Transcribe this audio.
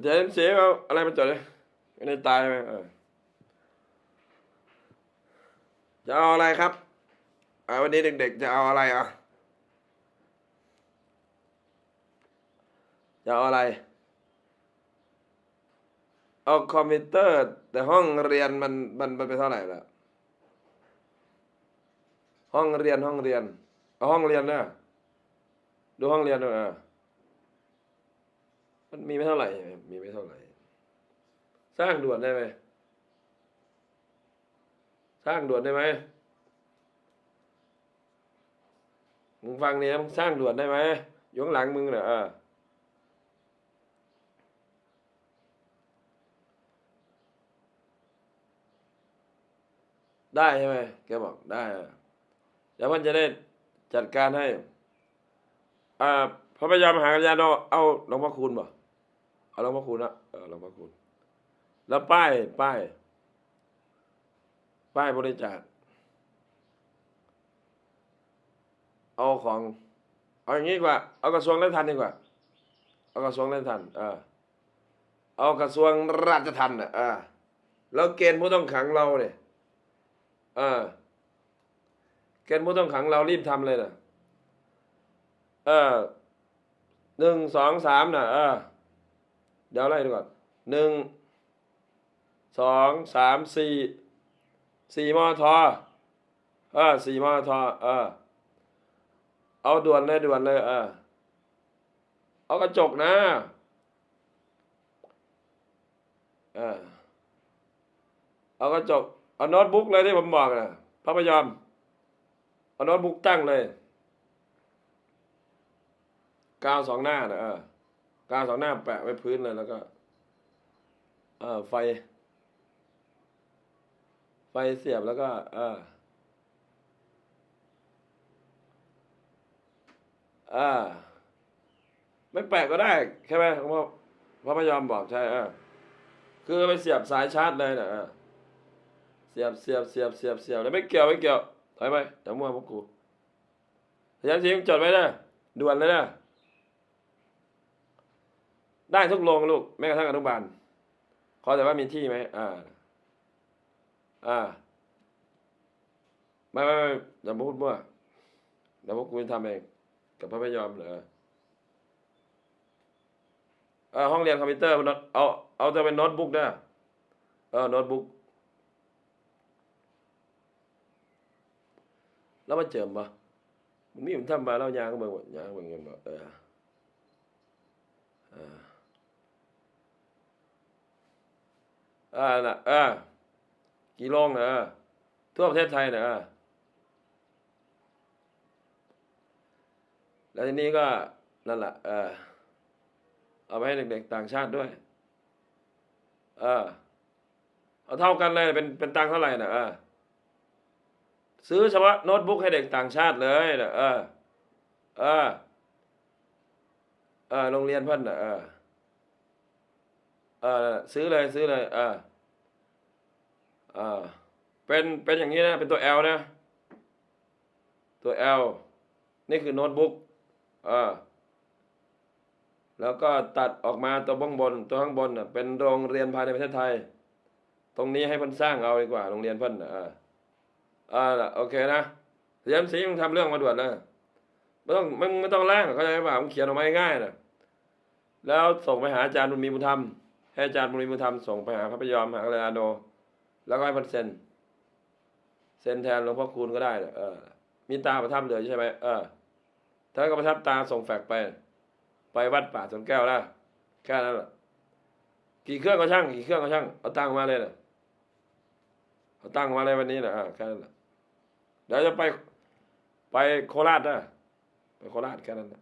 เดี๋ยวเสียเอาอะไรมาจดเลยไม่ได้ตายไหมจะเอาอะไรครับอาวันนี้เด็กๆจะเอาอะไรอะ จะเอาอะไร เอาคอมพิวเตอร์ แต่ห้องเรียนมันมันมันเป็นเท่าไหร่ละห้องเรียนห้องเรียน เอาห้องเรียนนะดูห้องเรียนด้วยอะ มันมีไม่เท่าไหร่มีไม่เท่าไหร่ สร้างด่วนได้ไหมสร้างด่วนได้ไหมมึงฟังเนี่ยมึงสร้างด่วนได้ไหมอยู่ข้างหลังมึงเนี่ยเอได้ใช่ไหมแกบอกได้อะเดี๋ยวมันจะได้จัดการให้อ่าพระพยอมหากัญญาโนเอาหลวงพ่อคูณบ่ เอาหลวงพ่อคูณนะเออหลวงพ่อคูณแล้วป้ายป้าย ป้ายบริจาคเอาของ เอาอย่างนี้ดีกว่า เอากระทรวงแรงทันดีกว่า เอากระทรวงแรงทันเออเอากระทรวงราชทัณฑ์อะเออแล้วเกณฑ์ผู้ต้องขังเราเนี่ยเออเกณฑ์ผู้ต้องขังเรารีบทำเลยนะเออหนึ่งสองสามนะเออ เดี๋ยวไล่ดูก่อนหนึ่งสองสามสี่สี่มอทอเออสี่มอทอเออเอาด่วนเลยด่วนเลยเออเอากระจกนะเออเอากระจกเอาโน้ตบุ๊กเลยที่ผมบอกนะพระพยอมเอาโน้ตบุ๊กตั้งเลยกาวสองหน้านะเออ กาวสองหน้าแปะไว้พื้นเลยแล้วก็เออไฟ ไฟเสียบแล้วก็เอออ่า ไม่แปะก็ได้ใช่ไหมเพราพระพยอมบอกใช่เออคือไปเสียบสายชาร์จเลยนะเออเสียบเสียบเสียบเสียบเสียบแล้วไม่เกี่ยวไม่เกี่ยวถอยไปอย่ามั่วพวกกูพยายามทิ้งจดไว้นะด่วนเลยนะ ได้ทุกโรงลูกแม้กระทั่งอนุบาลขอแต่ว่ามีที่ไหมอ่า อ่าไม่ไม่ไม่อย่าพูดมั่วเดี๋ยวพวกกูจะทำเองกับพระพยอมเหรอเออห้องเรียนคอมพิวเตอร์เอาเอาจะเป็นโน้ตบุ๊กนะเออโน้ตบุ๊กแล้วมาเจิมปะมันมีผมทำมาแล้วยางก็เบิ่งว่ายางเบิ่งเงินบ่เออเออ อ่าน่ะเออกี่โรงนะเออทั่วประเทศไทยนะเออแล้วทีนี้ก็นั่นแหละเออเอาไปให้เด็กๆต่างชาติด้วย เออเอาเท่ากันเลยเป็นเป็นตังเท่าไหร่นะเออซื้อเฉพาะโน้ตบุ๊กให้เด็กต่างชาติเลยนะเออเออเออโรงเรียนเพิ่นนะเออ เออซื้อเลยซื้อเลยเออเออเป็นเป็นอย่างนี้นะ เป็นตัว L นะ ตัว L นี่คือโน้ตบุ๊กเออแล้วก็ตัดออกมาตัวบ้างบน ตัวข้างบนน่ะเป็นโรงเรียนภายในประเทศไทย ตรงนี้ให้พิ่นสร้างเอาดีกว่าโรงเรียนพิ่นน่ะเอออ่าโอเคนะเรียมสีมึงทำเรื่องมาด่วนนะไม่ต้องไมึงไม่ต้องร่างเขาใจป่ะมึงเขียนออกมาง่ายๆนะแล้วส่งไปหาอาจารย์บุญมีบุญธรรม ให้อาจารย์บุญมีบุธรรมส่งไปหาพระพยอมหากัลยาโน แล้วก็ให้พันเซนเซนแทนหลวงพ่อคูณก็ได้เออ มีตาประทับเหลืออยู่ใช่ไหมเออถ้าก็ประทับตาส่งแฟกไป ไปวัดป่าสนแก้วนะแค่นั้นแหละกี่เครื่องก็ช่างกี่เครื่องก็ช่างเอาตั้งมาเลยนะเอาตั้งมาเลยวันนี้นะแค่นั้นแหละเดี๋ยวจะไปไปโคราชนะไปโคราชแค่นั้นนะ